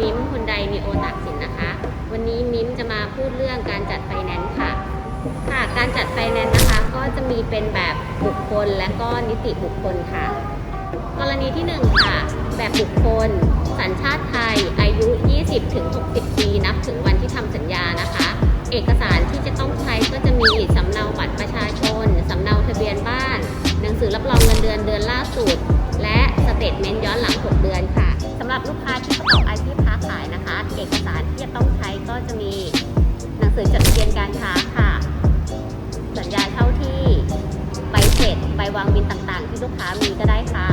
มิมฮุนไดนีโอตักสินนะคะ วันนี้มิมจะมาพูดเรื่องการจัดไฟแนนซ์ค่ะ ค่ะ การจัดไฟแนนซ์นะคะ ก็จะมีเป็นแบบบุคคลและก็นิติบุคคลค่ะ กรณีที่ 1 ค่ะ แบบบุคคล สัญชาติไทย อายุ 20-60 ปี นับถึงวันที่ทำสัญญานะคะ เอกสารที่จะต้องใช้ก็จะมีสำเนาบัตรประชาชน สำเนาทะเบียนบ้าน หนังสือรับรองเงินเดือนเดือนล่าสุด และสเตทเมนต์ย้อนหลัง 6 เดือนค่ะสำหรับลูกค้าที่ประกอบอาชีพ สือจดทะเบียนการค้าค่ะ สัญญาเช่าที่ใบเสร็จใบวางบินต่างๆ ที่ลูกค้ามีก็ได้ค่ะ